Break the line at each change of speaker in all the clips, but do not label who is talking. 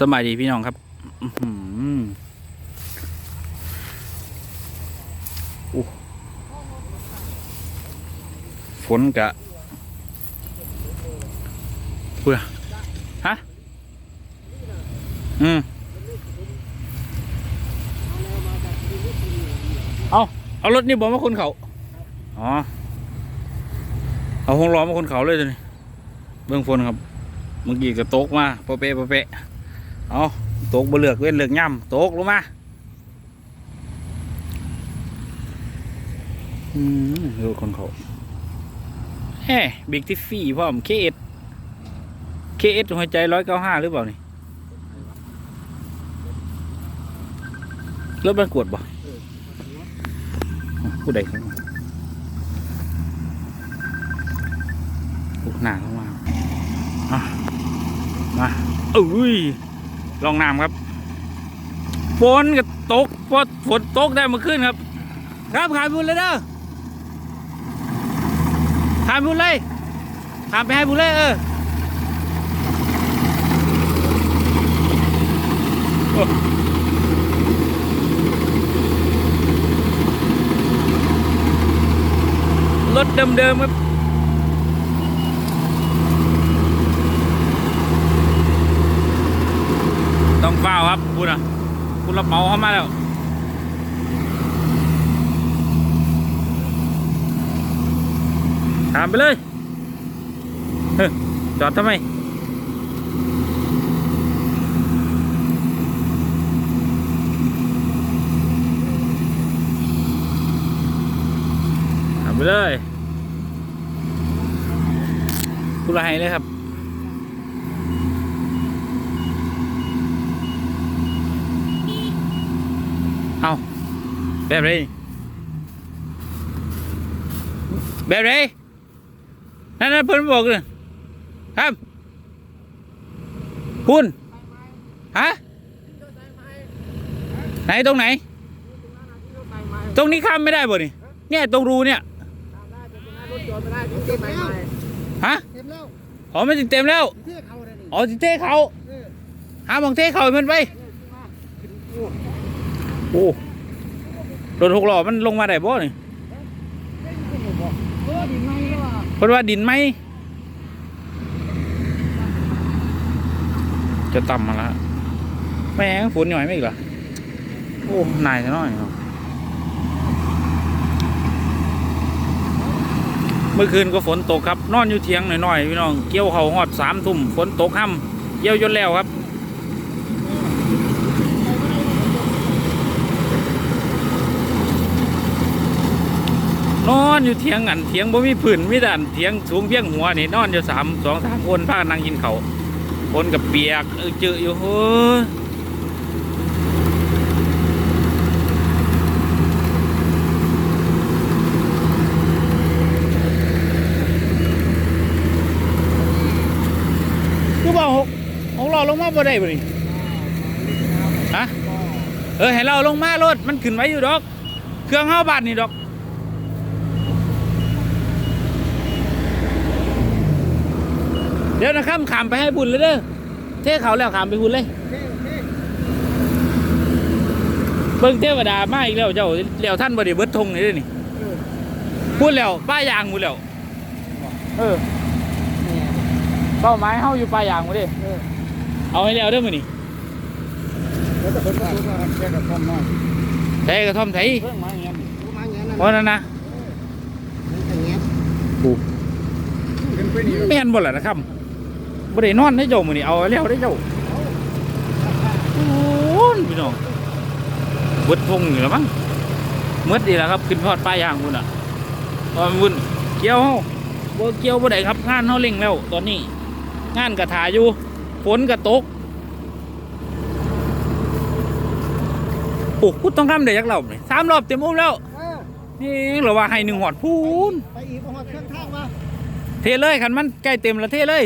สบายดีพี่น้องครับอื้อหืออู้ฝนกะเพูดอฮะ อืม เอา เอารถนี่บอกมาคนเขา อ๋อ เอาห้องล้อมาคนเขาเลยตัวนี้เบื้องฝนครับ เมื่อกี้ก็ตกมาปะเปะปะเปะ เอาตกบ่เลือกเว้นเลือกย่ำตกลงมาอืมดูคนเขาแฮ่บิ๊กทิฟฟี่พร้อมเคเอสเคเอสหัวใจร้อยเก้าห้าหรือเปล่านี่รถบรรกวดบ่ผู้ใดเข้ามากูหนาเข้ามาอะมาเอ้ย ลองน้ำครับฝนก็ตกพอฝนตกได้เมาขึ้นครับ ครับขายบุญเลยเด้อขายบุญเลยขามไปให้บุญเลยเออรถเดิมๆครับ ต้องเฝ้า ครับคุณอะคุณรับเหมาเข้ามาแล้วถามไปเลยเฮ้ยจอดทำไมถามไปเลยคุณละให้เลยครับ เอา แบบไรแบบไรนั่นนั่นเพิ่นบอกเลยครับคุณฮะไหนตรงไหน ตรงนี้ข้ามไม่ได้บ่นี่เนี่ยตรงรูเนี่ยฮะ
เต็มแล้ว
อ๋อไม่นเต็มแล้ว
อ๋
อสิเทเขา
เออ
หาบองเทเขาให้มันไปโอ้ รถหกล้อมันลงมาได้บ่นี่
เออดินไหมก็ว่า
เพราะว่าดินไหมจะต่ำมาแล้วแม่งฝนหน่อยไม่อีกเหรอโอ้นายจะน้อยเนาะเมื่อคืนก็ฝนตกครับ นอนอยู่เทียงหน่อยๆพี่น้องเกี่ยวเขาหอดสามทุ่มฝนตกห้ำเกี่ยวจนแล้วครับ นอนอยู่เถียงกันเถียงบ่มีพื้นมีแต่อันเถียงสูงเพียงหัวนี่นอนอยู่สามสองสามคนพานนั่งกินเขาคนกับเปียกเออเจออยู่เฮ้ยคือบอกหกหกเราลงมาบ่ได้บ่นี่ฮะเออให้เราลงมารถมันขึ้นไว้อยู่ดอก เครื่องห้าบาทนี่ดอก เดี๋ยวนะครับขามไปให้บุญเลยเด้อเทเขาแล้วขามไปบุญเลย
เท่เท่
เบิ่งเทวดามาอีกแล้วเจ้าเลี้ยวท่านบไดิเบิดทงนี่เด้อนี่
เออ
พูดแล้วป้ายางพูดแล้วเออ
เนี่ย
เป้าหมายเฮาอยู่ป้ายางหมดเด้
เออ
เอาให้แล้วเด้อมื้อนี้
แล้วแต่คนก็รู้ว่าแค่กับท่อมน้อย
ใส่กระท่อมไทย
เพิ่งมาเงี้ยรู้มาเงี้ยนั่น
เพราะนั้นนะ
มันเงี้ย
ปู
เป็นไปนี่
แม่นบ่ล่ะนะครับ บ่ได้นอนได้เจ้ามื้อนี้เอาให้แล้วได้เจ้าโอ้ยพี่น้องเบิดทงอยู่แล้วมั้งหมดดีแล้วครับ ขึ้นพอดป้ายางพุ่นอะตอนพุ่นเกี่ยวเฮาบ่เกี่ยวบ่ได้ครับงานเฮาเร่งแล้ว ตอนนี้ งานกระถาอยู่ฝนกระตกโอ้กูต้องทำได้ยักรอบเลยสามรอบเต็มอุ้มแล้ว
เออ
นี่เราว่าให้หนึ่งหอดพูน
ไปอีกหอดเครื่องทางมา
เทเลยคันมันใกล้เต็มแล้วเทเลย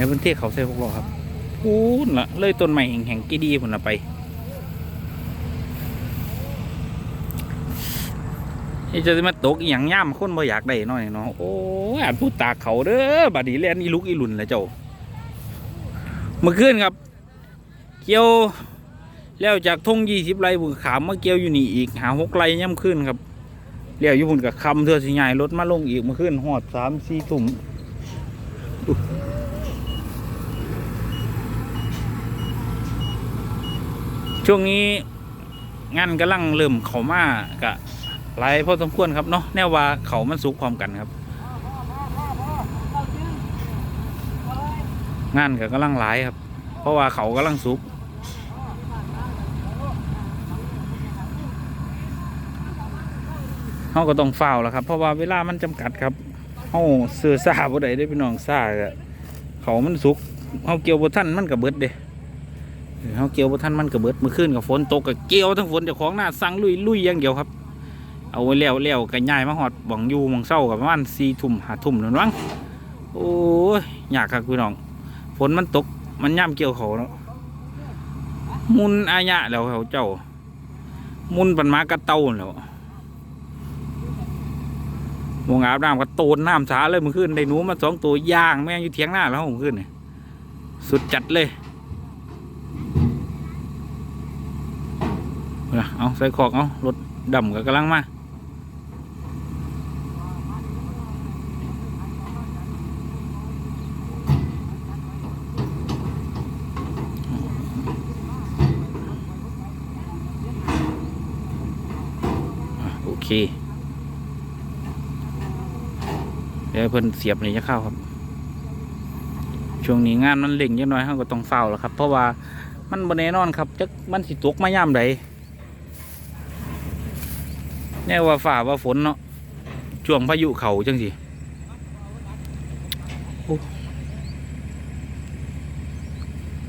ในพื้นที่เขาใส่พวกเราครับพูนละเลยต้นใหม่แห่งๆกี่ดีผลละไปนี่จะมาตกอย่างย่ำคนบ่อยากได้น้อยเนาะโอ้ยอาจพูดตาเขาเด้อบัดนี้เล่นอีลุกอีหลุนแหละเจ้าเมื่อคืนครับ เกี่ยวแล้วจากทงยี่สิบไรบุญขามมาเกี่ยวอยู่นี่อีกหาหกไร่ย่ำขึ้นครับเลี้ยวอยู่บุญกับคำเธอสิใหญ่รถมาลงอีกเมื่อคืนหอดสามสี่ถุ่ม ช่วงนี้งานกำลังเริ่มเขามากะหลายพอสมควรครับเนาะแน่ว่าเขามันสุกพร้อมกันครับ งานก็กำลังหลายครับ เพราะว่าเขากำลังสุกเขาก็ต้องเฝ้าแล้วครับ เพราะว่าเวลามันจำกัดครับเขาเสือซาบ่ได้ได้อพี่น้องซาเขามันสุกเขาเกี่ยวบ่ทันมันก็เบิดเด้ เขาเกี่ยวบ่ทันมันก็เบิดเมื่อคืนกับฝนตกก็เกี่ยวทั้งฝนเจ้าของหน้าสั่งลุยลุยอย่างเดียวครับ เอาไว้แล้วแล้วก็ย้ายมาหอดบ่องอยู่หมองเศร้ากับประมาณสี่ทุ่มหาทุ่มนั่นวังโอ้ยยากครับพี่น้องฝนมันตกมันย่ำเกี่ยวเขาเนาะมุนอายะแล้วเขาเจ้า มุนปันมากระเต้าแล้ววงอาบน้ำก็โตนน้ำสาเลยมื่อคืนได้หนูมาสองตัวย่างแม่งอยู่เถียงหน้าแล้วมื่อคืนนี่สุดจัดเลย เอาใส่ขอกเอารถดำก็กำลังมาโอเคเดี๋ยวเพิ่นเสียบนี่จะเข้าครับ ช่วงนี้งานมันเล่งเยังน้อยเขาก็ต้องเฝ้าแล้วครับ เพราะว่ามันบนแน่นอนครับจักมันสิตกมาย่ำใด แน่ว่าฝ่าว่าฝนเนาะช่วงพายุเขาจังสิ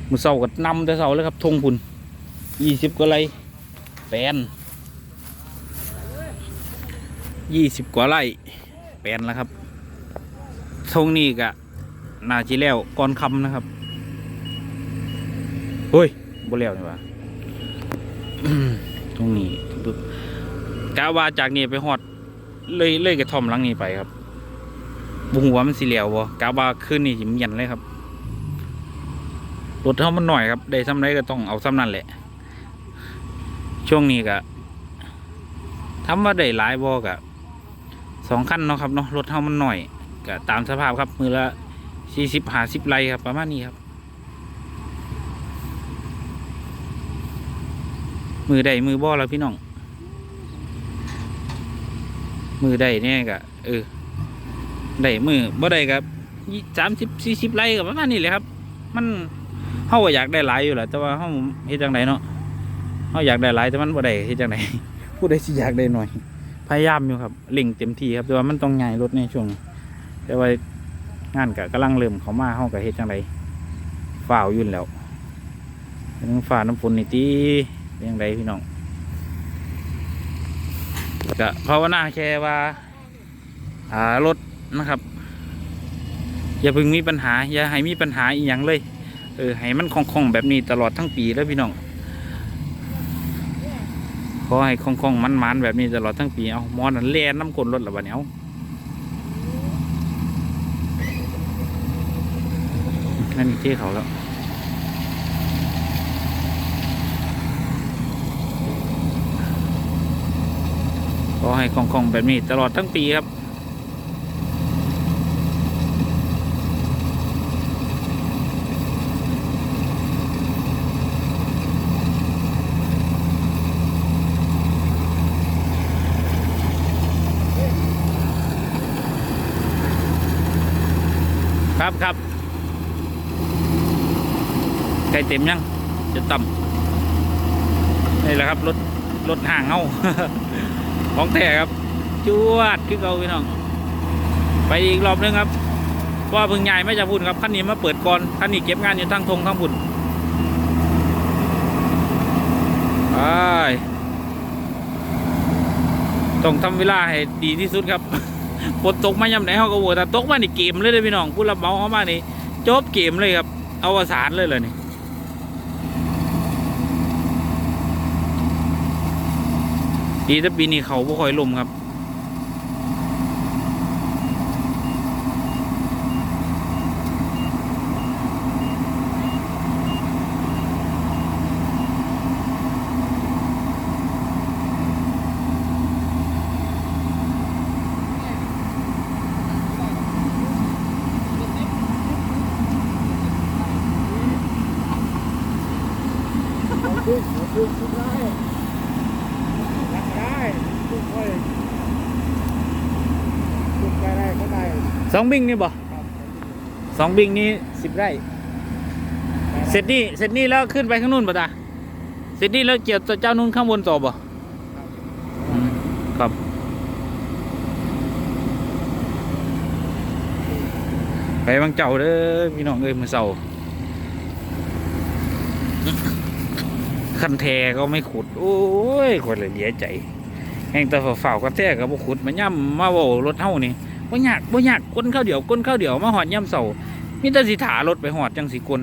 มือเสาก็นำแต่เสาเลยครับทงพุ่นยี่สิบกว่าไรแปนยี่สิบกว่าไรแปนแล้วครับทงนี้กะนาจีแล้วก่อนคำนะครับเฮ้ยบ่แล้วนี่วะทงนี้ปึ๊บ กะว่าจากนี้ไปฮอดเลยเลยกระท่อมหลังนี้ไปครับบุหัวมันสีเหลียวบ่กะว่าคืนนี้หิมเย็นเลยครับรถเท่ามันหน่อยครับได้ซ้ำไรก็ต้องเอาซ้ำนั่นแหละ ช่วงนี้กะทำว่าได้หลายบ่กะสองขั้นเนาะครับเนาะรถเท่ามันหน่อยก็ตามสภาพครับ มือละสี่สิบหาสิบไรครับ ประมาณนี้ครับ มือใดมือบ่แล้วพี่น้อง มือใดเนี่ยก็เออได้มือบ่ได้ครับสามสิบสี่สิบไร่กับประมาณนี้เลยครับ มันเฮาอยากได้หลายอยู่แหละแต่ว่าเฮาเฮ็ดจังไดเนาะเฮาอยากได้หลายแต่มันบ่ได้เฮ็ดจังไดผู้ใดสิอยากได้หน่อย พยายามอยู่ครับเล่งเต็มที่ครับแต่ว่ามันต้องง่ายรถในช่วงแต่ว่างานก็กำลังเริ่มเขามาห้องกับเฮ็ดจังไรฝ่าวยุ่นนแล้วน้ำฝ่าน้ำฝนนี่ตีเป็นยังไงพี่น้อง ก็ภาวนาแค่ว่าหารถนะครับ อย่าเพิ่งมีปัญหา อย่าให้มีปัญหาอีกอย่างเลย เออให้มันคล่องๆแบบนี้ตลอดทั้งปีแล้วพี่น้องขอให้คล่องๆมันๆแบบนี้ตลอดทั้งปีเอาหมอนันแล่นน้ำกลนรถละบัดเนี้ยเอานั่นอีกที่เขาแล้ว ก็ให้คล่องๆแบบนี้ตลอดทั้งปีครับ ครับครับไก่เต็มยังจะต่ำนี่แหละครับรถรถห่างเงา ของแท้ครับจวดคือเก่าพี่น้อง ไปอีกรอบนึงครับเพราะว่าพึ่งใหญ่ไม่จะพูดครับคันนี้มาเปิดก่อนคันนี้เก็บงานอยู่ทั้งทงทั้งบุญไปต้องทำเวลาให้ดีที่สุดครับฝนตกมาย่ำไหนเขาก็โวยแต่ตกมาในเกมเลยเลยพี่น้องผู้รับเมาเขามานี่จบเกมเลยครับ เอาวสานเลยเลยนี่ ดีแต่ปีนี้เขาบ่ค่อยลมครับ
ทุกทุกทุกได้รักได้ทุกค่อยทุกไปได้ก็ได้
ส องบิงนี่บ่
ครับ
สองบิงนี้สิบไร่ เสร็จนี่เสร็จนี่แล้วขึ้นไปข้างนู่นป่ะตาเสร็จนี่แล้วเกี่ยวตัวเจ้านู่นข้างบนต่อบ่อืมครับไปบางเจ้าเด้อพี่น้องเอ้ยมือเสาคันแทก็ไม่ขุด โอ้ยคนละเดียใจแห่งแต่ฝ่าวๆกันแท้ก็บ่ขุดมาย่ำมาเว้ารถเฮานี่ บ่ยากบ่ยากก้นข้าวเดียวก้นข้าวเดียวมาหอดย่ำเสามีแต่สิถารถไปหอดจังสิกล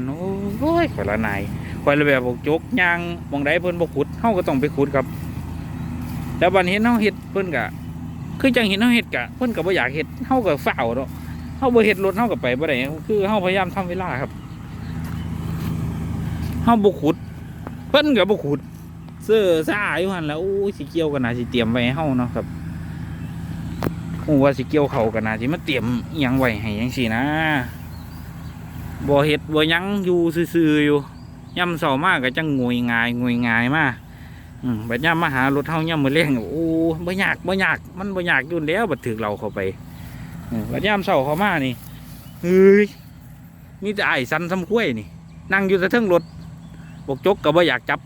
โอ้ยข่อยละนายข่อยละแบบบกจกยางหมองใดเพิ่นบ่ขุดเฮาก็ต้องไปขุดครับ แล้วบัดเห็นเฮาเฮ็ดเพิ่นก็คือจังเห็นเฮาเฮ็ดก็เพิ่นก็บ่อยากเฮ็ดเฮาก็ฝ้าวเนาะเฮาบ่เฮ็ดรถเฮาก็ไปบ่ได้คือเฮาพยายามทำเวลาครับเฮาบ่ขุด เพิ่นก็บ่ขุดเสื้อซ่าอยู่หั่นแล้วโอ้ยสิเกี่ยวกันน่าสิเตรียมไว้ให้เฮาเนาะครับ ฮู้ว่าสิเกี่ยวเขาก็น่าสิมาเตรียมอิหยังไหวให้จังซี่นะบ่เฮ็ดบ่ยังอยู่ซื่อๆอยู่ย่ำเสามากก็จังงวยงายงวยงายมาอืมบัดย่ำมาหารถเฮาย่ำมื้อแรงโอ้บ่ยากบ่ยากมันบ่ยากอยู่แล้วบัดถึกเราเข้าไปบัดย่ำเสาเข้ามานี่เฮ้ยมีแต่ไอ้สันสำคุ้ยนี่ นั่งอยู่แต่เทิงรถบกจกก็บ่อยากจับ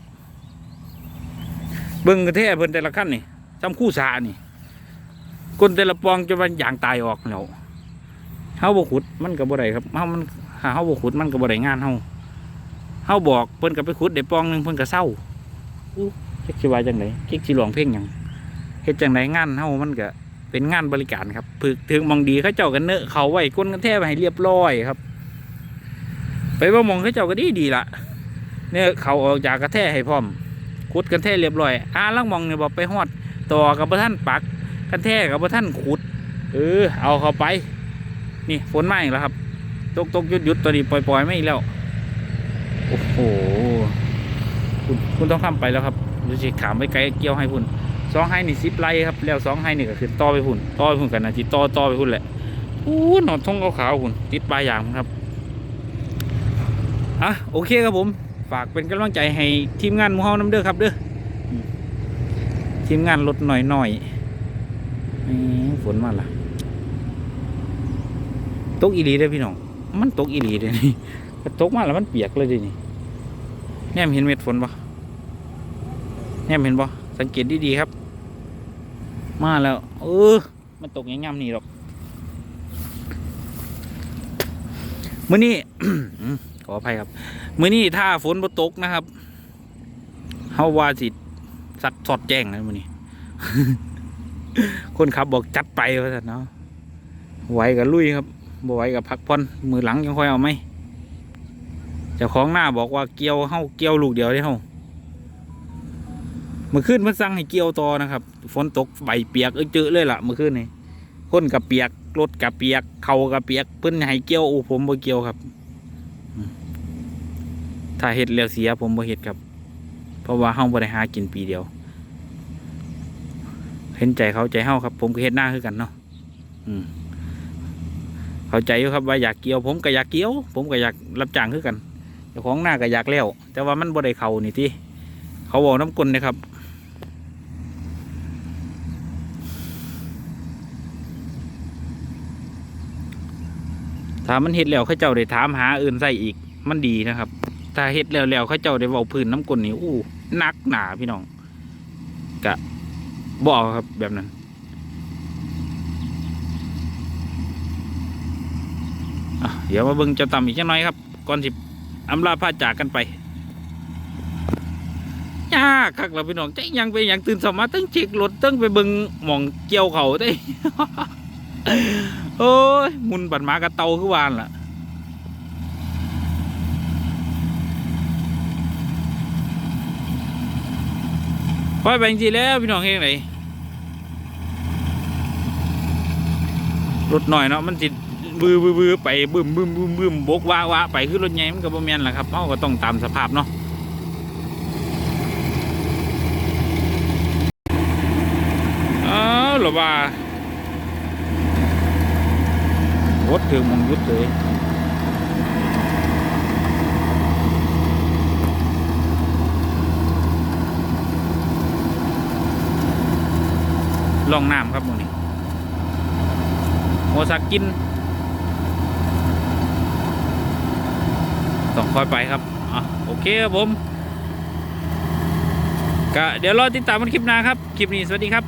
เบิ่งกระแท้เพิ่นแต่ละขั้นนี่จำคู่สานี่ คนแต่ละปองจนมันอย่างตายออกแล้วเฮาบ่ขุดมันก็บ่ได้ครับเฮามันหาเฮาบ่ขุดมันก็บ่ได้งานเฮาเฮาบอกเพิ่นก็ไปขุดได้ปองหนึงเพิ่นก็เศร้าอู้จักสิว่าจังไดจักสิร้องเพลงหยังเฮ็ดจังไดงานเฮามันก็เป็นงานบริการครับพึกถึงมองดีเขาเจ้ากันเนอะเขาไว้ก้นกันแท้ให้เรียบร้อยครับ ไปว่ามองเขาเจ้าก็ดีดีละเนี่ยเขาออกจากกระแทให้พร้อมขุดกันแท้เรียบร้อยอ่าลังมองเนี่ยบอกไปฮอดต่อกับบ่ท่านปัก กันแท้กับบ่ท่านขุด เออ เอาเข้าไป นี่ฝนมาอีกแล้วครับ ตกตกหยุดหยุดตัวนี้ปล่อยปล่อยไม่อีกแล้ว โอ้โห คุณคุณต้องทำไปแล้วครับดูสิขามไปไกลเกี่ยวให้พุ่นสองให้นี่สิบไร่ครับ แล้วสองให้นี่ก็คือต่อไปพุ่นต่อไปพุ่นกันนะจีต่อต่อไปพุ่นแหละอู้หนอนทงขาวๆพุ่นติดปลายอย่างครับอะโอเคครับผมฝากเป็นกำลังใจให้ทีมงานมูเฮาน้ำเด้อครับเด้อทีมงานรถหน่อยหน่อยๆ ฝนมาละตกอีหลีเด้พี่น้อง มันตกอีหลีเด้นี่ตกมาแล้วมันเปียกเลยดินี่แนมเห็นเม็ดฝนปะแนมเห็นปะสังเกตดีๆครับ มาแล้วเออมันตกอย่างงามนี่หรอกมื้อนี้ขออภัยครับมื้อนี้ถ้าฝนบ่ตกนะครับเฮาว่าสิสัดสอดแจ้งนะมื้อนี้ คนขับบอกจัดไปว่าซั่นเนาะไหวกับลุยครับบ่ไหวกับพักผ่อนมือหลังยังค่อยเอาไหมเจ้าของหน้าบอกว่าเกี่ยวเฮาเกี่ยวลูกเดียวได้เฮาเมื่อคืนมันสั่งให้เกี่ยวต่อนะครับ ฝนตกใบเปียกเอ้ยเจอเลยล่ะเมื่อคืนนี่คนกับเปียกรถกับเปียก เข่ากับเปียกเพิ่นให้เกี่ยวโอ้ผมบ่เกี่ยวครับ ถ้าเฮ็ดแล้วเสียผมบ่เฮ็ดครับ เพราะว่าเฮาบ่ได้หากินปีเดียว เห็นใจเขาใจเฮาครับ ผมก็เฮ็ดหน้าคือกันเนาะอืมเข้าใจอยู่ครับว่าอยากเกี่ยว ผมก็อยากเกี่ยว ผมก็อยากรับจ้างคือกันเจ้าของหน้าก็อยากแล้วแต่ว่ามันบ่ได้เขานี่ที่เขาบอกน้ำกลนนะครับถ้ามันเห็ดแล้วเขาเจ้าได้ถามหาอื่นใส่อีกมันดีนะครับ ถ้าเห็ดแล้วแล้วเขาเจ้าได้เว้าพื้นน้ำกลนนี่อู้นักหนาพี่น้องกะ บอกครับแบบนั้น เดี๋ยวมาเบิ่งจะต่ำอีกจังน้อยครับ ก่อนสิอำลาพาจากกันไปยากคักเราพี่น้องใจยังไปอยังตื่นสมาตั้งเช็ครถตั้งไปเบิ่งหม่องเกี่ยวเขาได้โอ้ยมุนบัดหมากระเตาคือวานล่ะค่อยไปจริงแล้วพี่น้องเฮงไหน รถหน่อยเนาะมันจิดบื้อบื้อไปบึ้มบึ้มบึ้มบึ้มบกว้าวะไปขึ้นรถใหญ่มันก็บ่แม่นแหละครับเขาก็ต้องตามสภาพเนาะอ้หรือว่ารถถึงมงยุดเลยลองน้ำครับโมนี่ โมสักกินต้องคอยไปครับอะโอเคครับผมก็เดี๋ยวรอติดตามกันคลิปหน้าครับ คลิปนี้สวัสดีครับ